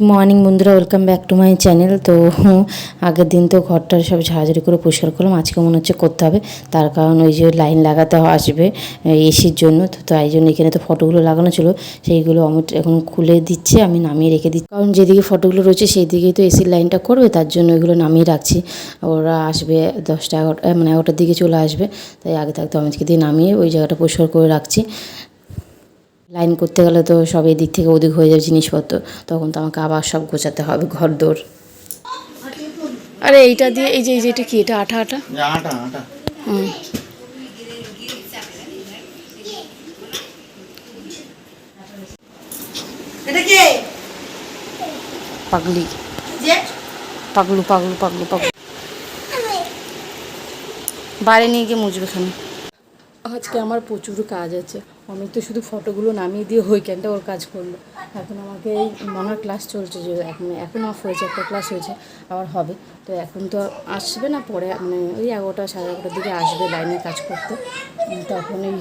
Morning বন্ধুরা welcome back to my channel তো আগের দিন তো ঘরটা সব ঝাড়াঝাড়ি করে পরিষ্কার করলাম। আজকে মনে হচ্ছে করতে হবে। তার কারণ ওই যে লাইন লাগাতে আসবে এসির জন্য। তো তাই জন্য এখানে তো ফটোগুলো লাগানো ছিল। সেইগুলো অমিত এখন খুলে দিচ্ছে, আমি নামিয়ে রেখে দিচ্ছি। কারণ যেদিকে ফটোগুলো রয়েছে সেই দিকেই তো এসির লাইনটা করবে। তার জন্য ওইগুলো নামিয়ে রাখছি। ওরা আসবে দশটা এগারোটা মানে এগারোটার দিকে চলে আসবে। তাই আগে থাকতে অমিতকে দিয়ে নামিয়ে ওই জায়গাটা পরিষ্কার করে রাখছি। লাইন করতে গেলে তো সব এদিক থেকে ওদিক হয়ে যাবে জিনিসপত্র। তখন তো আমাকে আবার সব গোছাতে হবে ঘর দোর আরে এইটা দিয়ে এই যে এই যে এটা কি? এটা আঠা আঠা? যে আটা আটা হুম। এটা কে? পাগলি। যে? পাগলু পাগলু পাগলু পাগলু। বাইরে নিয়ে গিয়ে মুছবে খানি। আজকে আমার প্রচুর কাজ আছে। অমিত তো শুধু ফটোগুলো নামিয়ে দিয়ে ওইখানটা ওর কাজ করল। এখন আমাকে এই মনার ক্লাস চলছে যে এখন এখন অফ হয়েছে, একটা ক্লাস হয়েছে, আবার হবে। তো এখন তো আসবে না, পরে মানে ওই এগারোটা, সাড়ে এগারোটার দিকে আসবে লাইনে কাজ করতে। তখন এই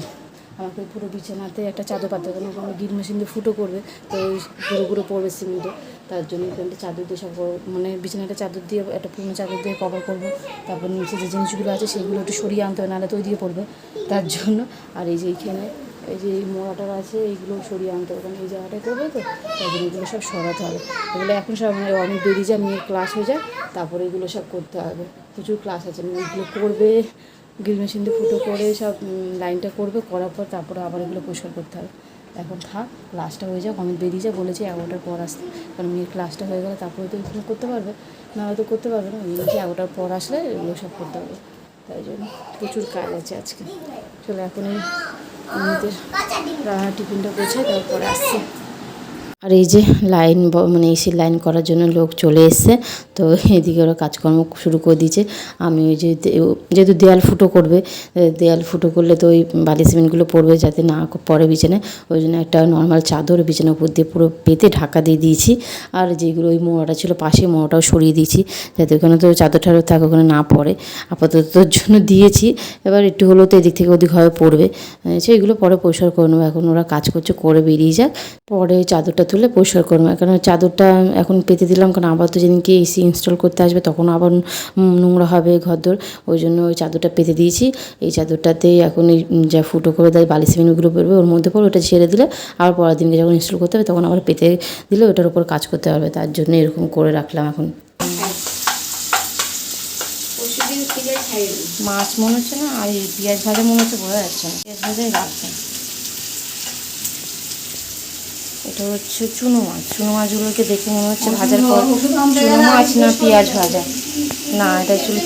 আমাকে পুরো বিছানাতে একটা চাদর পাতে কারণ কোনো গিল মেশিন দিয়ে ফুটো করবে, তো ওই পুরো পুরো পড়বে সিমেন্টে তার জন্য ওখানটা চাদর দিয়ে সব মানে বিছানাটা চাদর দিয়ে, একটা পুরনো চাদর দিয়ে কভার করব। তারপর নিচে যে জিনিসগুলো আছে, সেগুলো একটু সরিয়ে আনতে হবে, নাহলে তো ওই দিয়ে পড়বে। তার জন্য, আর এই যে এইখানে এই যে এই মোড়াটার আছে, এইগুলো সরিয়ে আনতে হবে, কারণ এই জায়গাটায় করবে তো, তাই জন্য এগুলো সব সরাতে হবে। এগুলো এখন সব মানে অনেক বেরিয়ে যায় মেয়ের ক্লাস হয়ে যায়, তারপরে এগুলো সব করতে হবে। প্রচুর ক্লাস আছে মেয়ে এগুলো করবে গ্রিল মেশিন দিয়ে ফুটো করে সব লাইনটা করবে, করার পর তারপরে আবার এগুলো পরিষ্কার করতে হবে। এখন থাক ক্লাসটা হয়ে যাক, অনেক বেরিয়ে যা বলেছে, এগারোটার পর আসতে, কারণ মেয়ের ক্লাসটা হয়ে গেলে তারপরে তো এগুলো করতে পারবে, না হয়তো করতে পারবে না বলেছে এগারোটার পর আসলে এগুলো সব করতে হবে। তাই জন্য প্রচুর কাজ আছে আজকে। চলে এখন রান্না টিফিনটা গোছাই তারপরে আসছে। আর এই যে লাইন মানে এসি লাইন করার জন্য লোক চলে এসছে, তো এদিকে ওরা কাজকর্ম শুরু করে দিয়েছে। আমি ওই যেহেতু দেয়াল ফুটো করবে দেয়াল ফুটো করলে তো ওই বালি সিমেন্টগুলো পড়বে যাতে না পড়ে বিছানায়, ওই জন্য একটা নর্মাল চাদর বিছানার উপর দিয়ে পুরো পেতে ঢাকা দিয়ে দিয়েছি। আর যেগুলো ওই মোড়াটা ছিল পাশে মোড়াটাও সরিয়ে দিয়েছি, যাতে ওখানে তো চাদর টাদর থাকে ওখানে না পড়ে। আপাতত তোর জন্য দিয়েছি, এবার একটু হলেও তো এদিক থেকে ওদিক হয়ে পড়বে। সেইগুলো পরে পরিষ্কার করে নেব। এখন ওরা কাজ করছে, করে বেরিয়ে যাক। পরে চাদরটা তুলে পরিষ্কার করব। কারণ চাদরটা এখন পেতে দিলাম কারণ আবার তো যেদিনকে এসি ইনস্টল করতে আসবে তখন আবার নোংরা হবে ঘরদোর। ওই জন্য ওই চাদরটা পেতে দিয়েছি। এই চাদরটাতেই এখন এই যা ফুটো করে দেয় বালি সিমেন্টগুলো পড়বে ওর মধ্যে পড়ে ওটা ছেড়ে দিলে আবার পরের দিনকে যখন ইনস্টল করতে হবে তখন আবার পেতে দিলে ওটার উপর কাজ করতে পারবে। তার জন্য এরকম করে রাখলাম এখন। মাছ মনে হচ্ছে না আর এই পেঁয়াজ ভাজা মনে হচ্ছে বোঝা যাচ্ছে না। পেঁয়াজ ভাজাই রাখবেন এটা হচ্ছে চুনো মাছ। চুনো মাছগুলোকে দেখে মনে হচ্ছে ভাজার পর চুনো মাছ না পেঁয়াজ ভাজা। না এটা অ্যাকচুয়ালি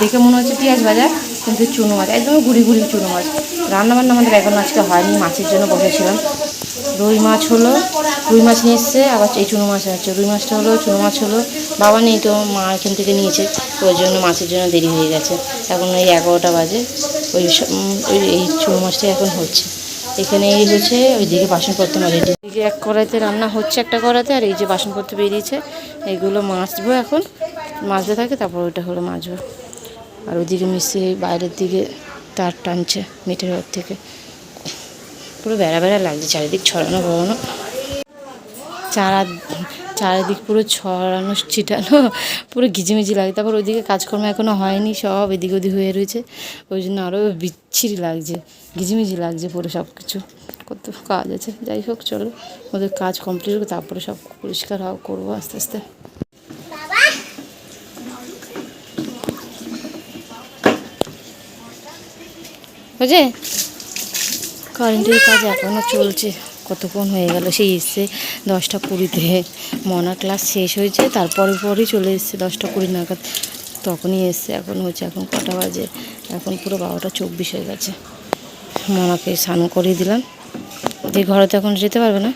দেখে মনে হচ্ছে পেঁয়াজ ভাজা কিন্তু চুনো মাছ একদম গুড়ি গুড়ি চুনো মাছ। রান্না বান্না আমাদের এখন আজকে হয়নি মাছের জন্য বসেছিলাম। রুই মাছ হলো রুই মাছ নিয়ে এসছে আবার এই চুনো মাছ আছে। রুই মাছটা হলো চুনো মাছ হলো। বাবা নেই তো মা এখান থেকে নিয়েছে ওই জন্য মাছের জন্য দেরি হয়ে গেছে। এখন ওই এগারোটা বাজে ওই ওই এই চুনো মাছটা এখন হচ্ছে। এখানে এই হচ্ছে, ওইদিকে বাসনপত্র মারি এদিকে এক কড়াইতে রান্না হচ্ছে একটা কড়াইতে, আর এই যে বাসনপত্র বেরিয়েছে এইগুলো মাছবো এখন। মাছতে থাকে, তারপর ওইটা হলো মাছবো আর ওইদিকে মিশে বাইরের দিকে তার টানছে, মিটার থেকে। পুরো বেড়া বেড়া লাগছে, চারিদিক ছড়ানো বড়ানো। চারা, চারিদিক পুরো ছড়ানো, ছিটানো, পুরো ঘিজিমিজি লাগে। তারপর ওইদিকে কাজকর্ম এখনও হয়নি, সব এদিক ওদিক হয়ে রয়েছে। ওই জন্য আরও বিচ্ছিরি লাগছে, ঘিজিমিজি লাগছে পুরো সব কিছু কত কাজ আছে। যাই হোক, চলো, ওদের কাজ কমপ্লিট হবে তারপরে সব পরিষ্কার করব আস্তে আস্তে। বুঝে কারেন্টের কাজ এখনও চলছে। কতক্ষণ হয়ে গেল? সেই এসছে দশটা কুড়িতে। মনা ক্লাস শেষ হয়েছে, তারপরে পরই চলে এসছে দশটা কুড়ি নাগাদ। তখনই এসছে, এখন হচ্ছে এখন কটা বাজে? এখন পুরো বারোটা চব্বিশ হয়ে গেছে। মনাকে স্নান করিয়ে দিলাম। যে ঘরে তো এখন যেতে পারবে না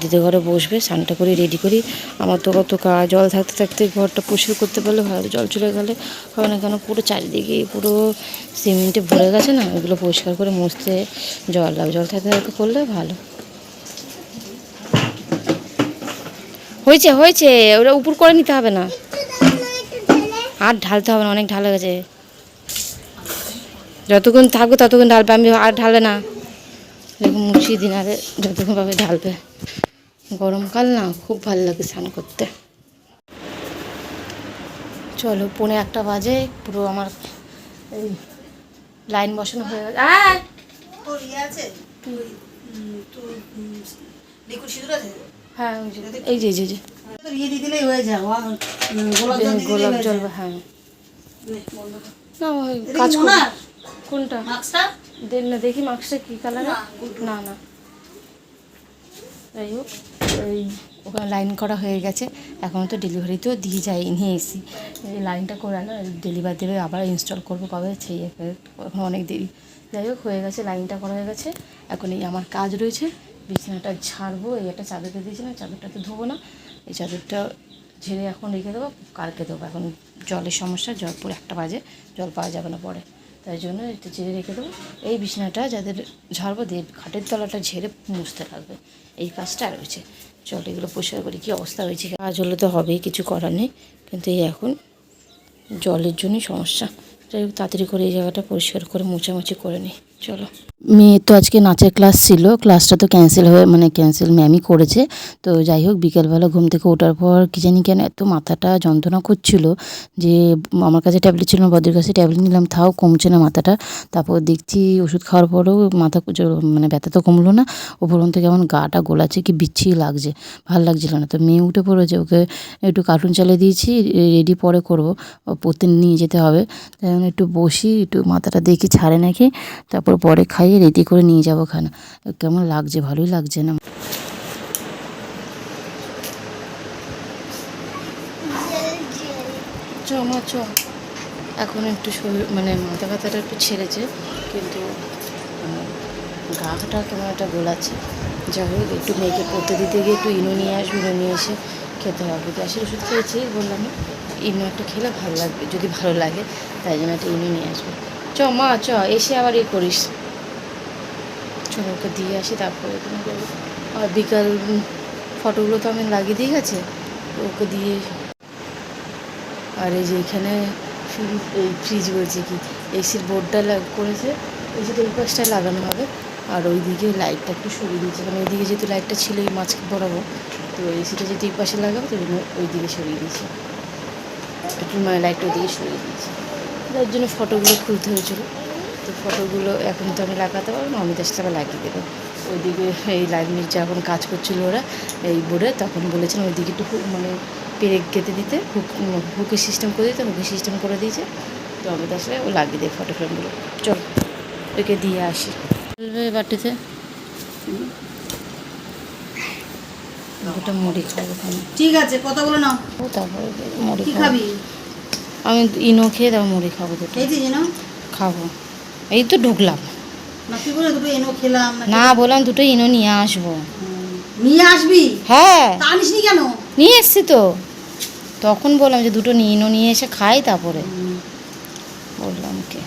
দিদি ঘরে বসবে, স্নানটা করে রেডি করি। আমার তো কত কাজ জল থাকতে থাকতে ঘরটা পরিষ্কার করতে পারলে ভালো, জল চলে গেলে হবে না কেন? পুরো চারিদিকে পুরো সিমেন্টে ভরে গেছে না? ওগুলো পরিষ্কার করে মুছতে জল লাগবে জল থাকতে থাকতে করলে ভালো। হয়েছে হয়েছে, ওটা উপর করে নিতে হবে না। আর ঢালতে হবে না, অনেক ঢালে গেছে। যতক্ষণ থাকবে ততক্ষণ ঢালবে, আমি আর ঢালে না। দেখুন মুছিয়ে দিন, আরে যতক্ষণ পাবে ঢালবে গরমকাল না, খুব ভালো লাগে স্নান করতে। চলো, পৌনে একটা বাজে, পুরো আমার এই লাইন বসানো হয়ে গেছে। আছে? হ্যাঁ এই যে ইয়ে গোলাপ জল হয়ে। হ্যাঁ। নে, ওই কাজ? কোনটা? দেখ না দেখি মাস্কটা কি কালার না, না। যাই হোক এই ওখানে লাইন করা হয়ে গেছে। এখন তো ডেলিভারিতেও দিয়ে যাই নিয়ে এসি এই লাইনটা করে না ডেলিভারি দেবে আবার ইনস্টল করব কবে সেই এখন অনেক দেরি। যাই হোক হয়ে গেছে লাইনটা করা হয়ে গেছে। এখন এই আমার কাজ রয়েছে। বিছানাটা ঝাড়বো, এই একটা চাদরটা দিয়েছিলাম, চাদরটা তো ধোবো না। এই চাদরটা ঝেড়ে এখন রেখে দেবো, কালকে দেবো। এখন জলের সমস্যা, জল পুরো একটা বাজে, জল পাওয়া যাবে না পরে। তাই জন্য এটা ঝেড়ে রেখে দেবো। এই বিছানাটা যাদের ঝাড়বো দিয়ে খাটের তলাটা ঝেড়ে মুছতে থাকবে এই কাজটা রয়েছে চল, এগুলো পরিষ্কার করি কী অবস্থা হয়েছে? কাজ হলে তো হবেই, কিছু করার নেই। কিন্তু এই এখন জলের জন্যই সমস্যা। যাই হোক, তাড়াতাড়ি করে এই জায়গাটা পরিষ্কার করে, মোছামুছি করে নিই। চলো। মেয়ের তো আজকে নাচের ক্লাস ছিল ক্লাসটা তো ক্যান্সেল হয়ে মানে ক্যান্সেল ম্যামই করেছে। তো যাই হোক, বিকেলবেলা ঘুম থেকে ওঠার পর কি জানি কেন এত মাথাটা যন্ত্রণা করছিল যে, আমার কাছে ট্যাবলেট ছিল না বদির কাছে ট্যাবলেট নিলাম, তাও কমছে না মাথাটা। তারপর দেখছি ওষুধ খাওয়ার পরেও মাথা মানে ব্যথা তো কমলো না। উপরন্ত কেমন গাটা গোলাচ্ছে, কি বিচ্ছি লাগছে, ভালো লাগছিল না। তো মেয়ে উঠে পড়েছে, ওকে একটু কার্টুন চালিয়ে দিয়েছি রেডি পরে করব পড়তে নিয়ে যেতে হবে। তাই একটু বসি, একটু মাথাটা দেখি, ছাড়ে নাকি। তারপর পরে খাইয়ে রেডি করে নিয়ে যাব খানা। কেমন লাগছে? ভালোই লাগছে না? চ এখন একটু শরীর মানে মাথা ব্যথাটা একটু ছেড়েছে, কিন্তু গাটা কেমন একটা গোলাচ্ছে। যাই হোক, একটু মেয়েকে পড়তে দিতে গিয়ে একটু ইনো নিয়ে আসব, ইনো নিয়ে এসে খেতে হবে। গ্যাসের ওষুধ খেয়েছি, বললাম ইনো একটা খেলে ভালো লাগবে, যদি ভালো লাগে, তাই জন্য একটা ইনো নিয়ে আসব। মা, চ, এসে আবার এ করিস। চলো ওকে দিয়ে আসি, তারপরে আর বিকাল ফটোগুলো তো আমি লাগিয়ে দিয়ে গেছে ওকে দিয়ে আর এই যে এখানে এই ফ্রিজ বলছে কি এসির বোর্ডটা করেছে এসিটা এই পাশটায় লাগানো হবে। আর ওইদিকে লাইটটা একটু সরিয়ে দিয়েছে মানে ওইদিকে যেহেতু লাইটটা ছিল এই মাছ বরাবর, তো এসিটা যেহেতু এই পাশে লাগাবো, তো জন্য ওইদিকে সরিয়ে দিয়েছে। একটু মানে লাইটটা ওইদিকে সরিয়ে দিয়েছে। যার জন্য ফটোগুলো খুলতে হয়েছিল। তো ফটোগুলো এখন তো আমি লাগাতে পারব না অমিত আসলে আবার লাগিয়ে দেবো। ওইদিকে এই লাইনের যখন কাজ করছিল ওরা এই বোর্ডে তখন বলেছিলাম ওইদিকে একটু হুক মানে পেরেক গেঁথে দিতে হুক হুকের সিস্টেম করে দিতে হুকের সিস্টেম করে দিয়েছে। তো অমিত আসলে ও লাগিয়ে দেয় ফটো ফ্রেমগুলো চল ওকে দিয়ে আসি। বাটিতে? ওটা মুড়ি খাব। ঠিক আছে কথা বলে নাও। তারপরে মুড়ি খাবি। আমি ইনো খেয়ে তারপর মুড়ি খাব দুটো। খাব। এই তো ঢুকলাম। না তুই বলে দুটো এনো খেলাম? না না বললাম দুটো ইনো নিয়ে আসব। নিয়ে আসবি? হ্যাঁ। কেন? নিয়ে এসছি তো। তখন বললাম যে দুটো ইনো নিয়ে এসে খাই তারপরে। বললাম কে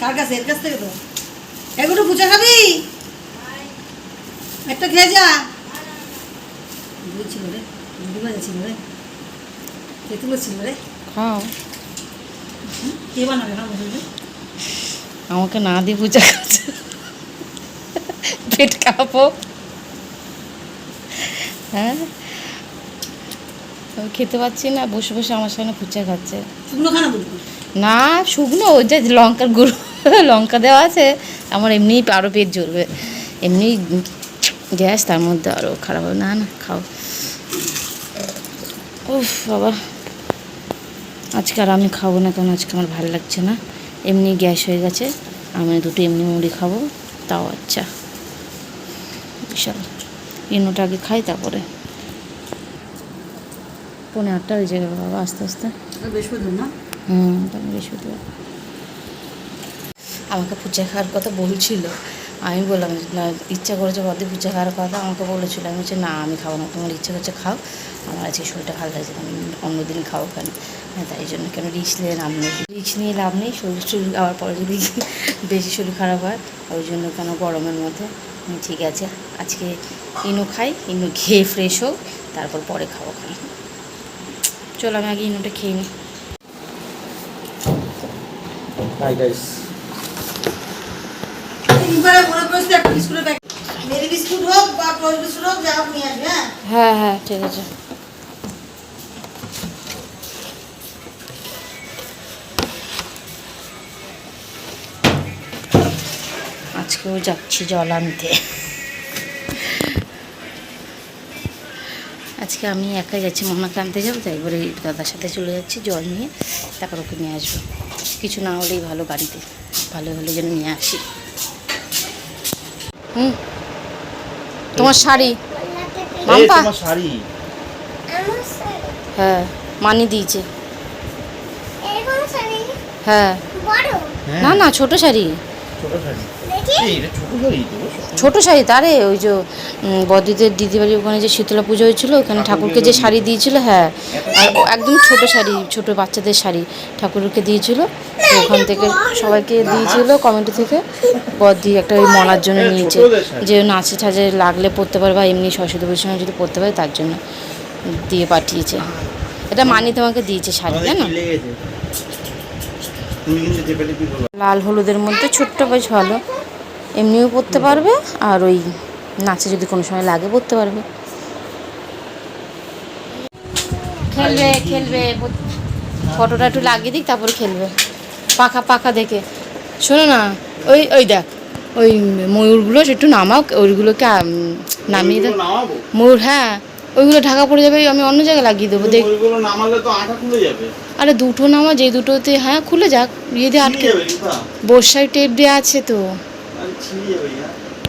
কার কাছে? এর কাছ থেকে তো? এগুলো খাবি? একটা খেয়ে যা। বুঝছিল রে বুঝি বাজা ছিল রে তেঁতুলো ছিল রে খাও কে বানাবে না বুঝলি আমাকে না দিয়ে পূজা খাচ্ছে পেট কাঁপো হ্যাঁ খেতে পাচ্ছি না বসে বসে আমার সামনে ফুচা খাচ্ছে শুকনো খানা না শুকনো ওই যে লঙ্কার গুঁড়ো লঙ্কা দেওয়া আছে আমার এমনিই আরও পেট জ্বলবে এমনি গ্যাস তার মধ্যে আরও খারাপ হবে না না খাও উফ বাবা। আজকে আর আমি খাব না কারণ আজকে আমার ভালো লাগছে না। এমনি গ্যাস হয়ে গেছে আমি দুটো এমনি মুড়ি খাব তাও আচ্ছা। বিশাল। ইনোটা আগে খাই তারপরে। পনেরো আটটা হয়ে যাবে বাবা আস্তে আস্তে। হুম বৃহস্পতিবার। আমাকে ফুচা খাওয়ার কথা বলছিল। আমি বললাম না, ইচ্ছা করেছে বদি ফুচা খাওয়ার কথা। আমাকে বলেছিল, আমি বলছি, না, আমি খাব না, তোমার ইচ্ছা করছে খাও। আমার আজকে শরীরটা ভালো লাগছে আমি অন্যদিন খাব কেন হ্যাঁ তাই জন্য কেন রিক্স নিয়ে লাভ নেই। রিক্স নিয়ে লাভ নেই, শরীর শরীর আবার পরে যদি বেশি শরীর খারাপ হয়, ওই জন্য কেন গরমের মধ্যে? ঠিক আছে, আজকে ইনো খাই, ইনো খেয়ে ফ্রেশ হোক, তারপর পরে খাব খাই চলো, আমি আগে ইনোটা খেয়ে নিই দোকানে মনে একটা মেরি বিস্কুট হোক বা বিস্কুট হোক, যা হোক নিয়ে আসবি হ্যাঁ? হ্যাঁ হ্যাঁ ঠিক আছে। আজকেও যাচ্ছি জল আনতে। আজকে আমি একাই যাচ্ছি মোহনাকে আনতে যাব, তাই এবারে দাদার সাথে চলে যাচ্ছি জল নিয়ে, তারপর ওকে নিয়ে আসব। কিছু না হলেই ভালো গাড়িতে, ভালো হলে যেন নিয়ে আসি। হুম। তোমার শাড়ি? মাম্পা? শাড়ি। হ্যাঁ মানি দিয়েছে। হ্যাঁ। হ্যাঁ, না না ছোট শাড়ি। ছোট শাড়ি। ছোট শাড়ি তারে ওই যে বদিদের দিদিবাড়ির ওখানে যে শীতলা পুজো হয়েছিল ওখানে ঠাকুরকে যে শাড়ি দিয়েছিল। হ্যাঁ। আর একদম ছোট শাড়ি ছোট বাচ্চাদের শাড়ি ঠাকুরকে দিয়েছিল। ওখান থেকে সবাইকে দিয়েছিল কমিটি থেকে। বদি একটা ওই মনার জন্য নিয়েছে। যে নাচে ঠাচে লাগলে পরতে পারে বা এমনি সরস্বতী পুজোর সময় যদি পরতে পারে তার জন্য দিয়ে পাঠিয়েছে। এটা মানি তোমাকে দিয়েছে শাড়ি টেপে করো লাল হলুদের মধ্যে ছোট্ট বেশ ভালো। এমনিও পরতে পারবে আর ওই নাচে যদি কোনো সময় লাগে পরতে পারবে। খেলবে খেলবে ফটোটা একটু লাগিয়ে দিক তারপর খেলবে। পাখা পাখা দেখে। শোনো না ওই ওই দেখ ওই ময়ূরগুলো একটু নামাও ওইগুলোকে নামিয়ে দেখ। ময়ূর হ্যাঁ ওইগুলো ঢাকা পড়ে যাবে আমি অন্য জায়গায় লাগিয়ে দেবো দেখ। আরে দুটো নামা যে দুটোতে হ্যাঁ খুলে যাক ইয়ে দিয়ে আটকে বর্ষায় টেপ দেওয়া আছে তো।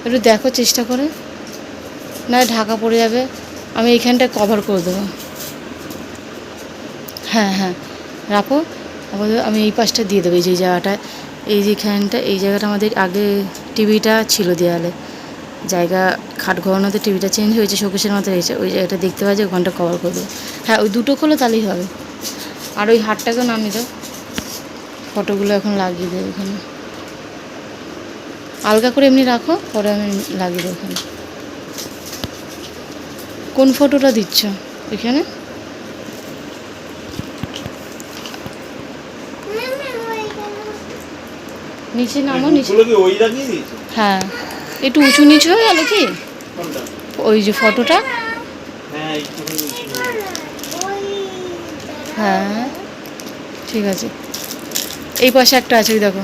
একটু দেখো চেষ্টা করে। না, ঢাকা পড়ে যাবে। আমি এইখানটা কভার করে দেবো। হ্যাঁ হ্যাঁ। রাখো আমি এই পাশটা দিয়ে দেবো, এই যে জায়গাটা। এই যেখানটা এই জায়গাটা আমাদের আগে টিভিটা ছিল দেয়ালে। জায়গা, খাট ঘরানোতে টিভিটা চেঞ্জ হয়েছে শোকেশের মতো হয়েছে ওই জায়গাটা দেখতে পাওয়া যায় ওখানটা কভার করে দেবো। হ্যাঁ ওই দুটো খোলো, তাহলেই হবে। আর ওই হাটটাকেও নামিয়ে দাও ফটোগুলো এখন লাগিয়ে দেবো এখানে আলগা করে এমনি রাখো পরে আমি লাগিয়ে দেবো ওখানে কোন ফটোটা দিচ্ছ এখানে? নিচে নামো নিচে হ্যাঁ। একটু উঁচু নিচু হয়ে গেল কি? ওই যে ফটোটা হ্যাঁ হ্যাঁ ঠিক আছে। এই পাশে একটা আছে দেখো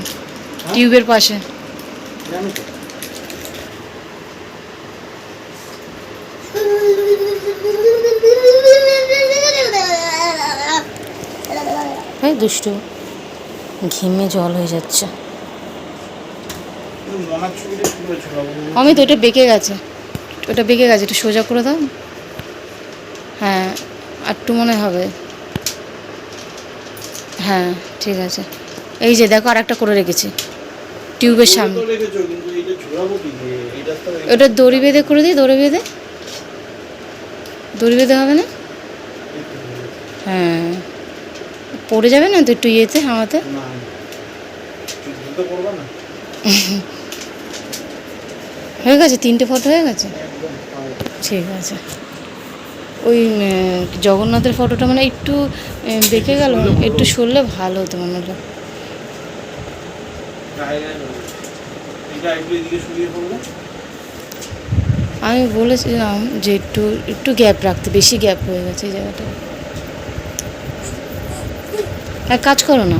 টিউবের পাশে। জানো দুষ্টু, ঘেমে জল হয়ে যাচ্ছে। অমিত, ওটা বেঁকে গেছে। ওটা বেঁকে গেছে, একটু সোজা করে দাও। হ্যাঁ একটু মনে হবে। হ্যাঁ ঠিক আছে। এই যে, দেখো আর একটা করে রেখেছি। টিউবের সামনে। ওটা দড়ি বেঁধে করে দিই দড়ি বেঁধে। দড়ি বেঁধে হবে না? হ্যাঁ। পড়ে যাবে না তো একটু ইয়েতে হাওয়াতে? হয়ে গেছে তিনটে ফটো হয়ে গেছে? ঠিক আছে। ওই জগন্নাথের ফটোটা মানে একটু বেঁকে গেল একটু সরলে ভালো হতো মনে হলো গায়ে গায়ে ধরবে। এটা একটু এদিকে সরিয়ে পড়ব আমি বলেছিলাম যে একটু একটু গ্যাপ রাখতে বেশি গ্যাপ হয়ে গেছে এই জায়গাটা। এক কাজ করো না।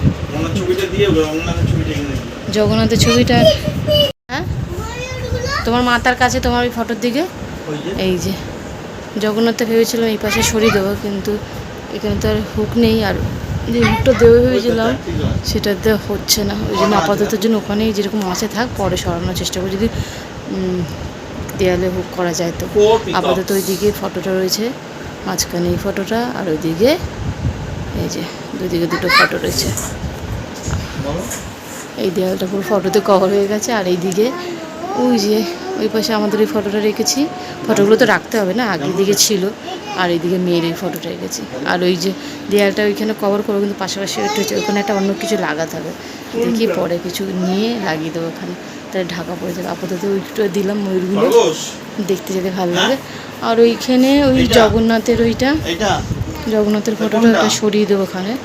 জগন্নাথের ছবিটা হ্যাঁ? তোমার মাতার কাছে তোমার ওই ফটোর দিকে? এই যে। জগন্নাথে ভেবেছিলাম এই পাশে সরিয়ে দেবো কিন্তু এখানে তো আর হুক নেই আর যে দেবো ভেবেছিলাম ঠিক সেটাতে হচ্ছে না। ওই জন্য আপাতত জন্য ওখানেই যেরকম আছে থাক, পরে সরানোর চেষ্টা করি। যদি দেয়ালে হুক করা যায় তো। আপাতত ওই দিকে ফটোটা রয়েছে, মাঝখানে এই ফটোটা, আর ওইদিকে এই যে, দুদিকে দুটো ফটো রয়েছে। এই দেয়ালটা পুরো ফটোতে কভার হয়ে গেছে, আর এইদিকে ওই যে ওই পাশে আমাদের ওই ফটোটা রেখেছি। ফটোগুলো তো রাখতে হবে না আগের দিকে ছিল। আর এইদিকে মেয়ের এই ফটোটা রেখেছি। আর ওই যে দেয়ালটা ওইখানে কভার করব কিন্তু পাশাপাশি একটু হচ্ছে ওখানে একটা অন্য কিছু লাগাতে হবে। দেখি পরে কিছু নিয়ে লাগিয়ে দেবো ওখানে। তাহলে ঢাকা পড়ে যাবে। আপাতত ওইটা দিলাম ময়ূরগুলো। দেখতে যেতে ভালো লাগে। আর ওইখানে ওই জগন্নাথের ওইটা। জগন্নাথের ফটোটা? ওটা সরিয়ে দেবো ওখানে।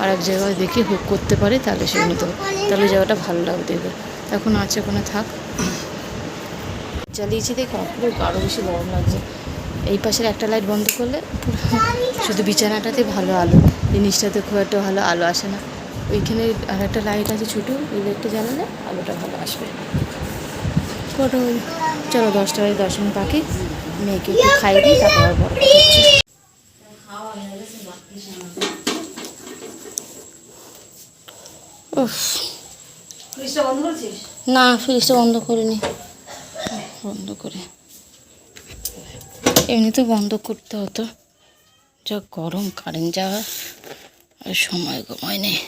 আর এক জায়গায় দেখি হুক করতে পারে তাহলে সেখানে দেবো তাহলে ওই জায়গাটা ভালো লাগবে দেখবে। এখন আছে ওখানে থাক। জ্বালিয়েছি দেখো পুরো আরও বেশি গরম লাগছে। এই পাশের একটা লাইট বন্ধ করলে শুধু বিছানাটাতে ভালো আলো জিনিসটাতে খুব একটা ভালো আলো আসে না। ওইখানে আর একটা লাইট আছে ছোটো ওই লাইটটা জ্বালালে আলোটা ভালো আসবে। ওই চলো দশটা বাজে দশ মিনিট বাকি মেয়েকে একটু খাইয়ে দিই তারপর বড় না ফ্রিজটা বন্ধ করিনি। বন্ধ করে। এমনিতে বন্ধ করতে হতো। যা গরম কারেন্ট যাওয়া আর সময় গমায় নেই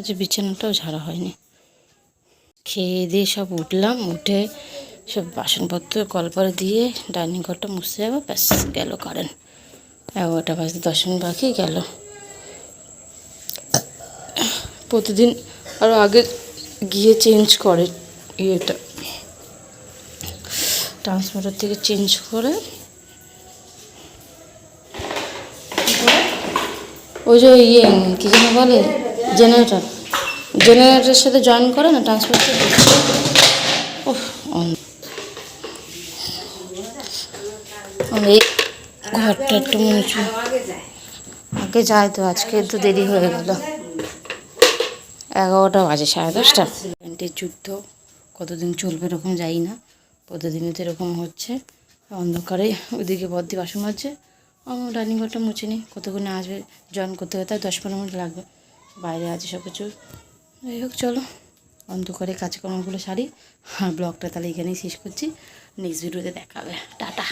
যে বিছানাটাও ঝাড়া হয়নি। খেয়ে দিয়ে সব উঠলাম, উঠে সব বাসনপত্র, কলপারে দিয়ে ডাইনিং ঘরটা মুছতে যাব, ব্যাস, গেল কারেন্ট এগারোটা বাজতে দশ মিনিট বাকি, গেল। প্রতিদিন আরও আগে গিয়ে চেঞ্জ করে ইয়েটা। ট্রান্সমিটার থেকে চেঞ্জ করে ওই যে ইয়ে কী যেন বলে? জেনারেটর জেনারেটরের সাথে জয়েন করে না ট্রান্সমিটার এই ঘরটা একটু মুছবো। আগে যায় তো, আজকে তো দেরি হয়ে গেল। এগারোটা বাজে, সাড়ে দশটা। যুদ্ধ, কতদিন চলবে এরকম যাই না। প্রতিদিনই তো এরকম হচ্ছে। অন্ধকারে ওইদিকে বদ্দি বাসন মাজছে। ডাইনিং ঘরটা মুছে নিই কতক্ষণে আসবে, জয়েন করতে হতে দশ পনেরো মিনিট লাগবে। বাইরে আছে সব কিছু। যাই হোক, চলো। অন্ধকারে কাজকর্মগুলো সারি। আর ব্লগটা তাহলে এখানেই শেষ করছি। নেক্সট ভিডিওতে দেখা হবে টাটা।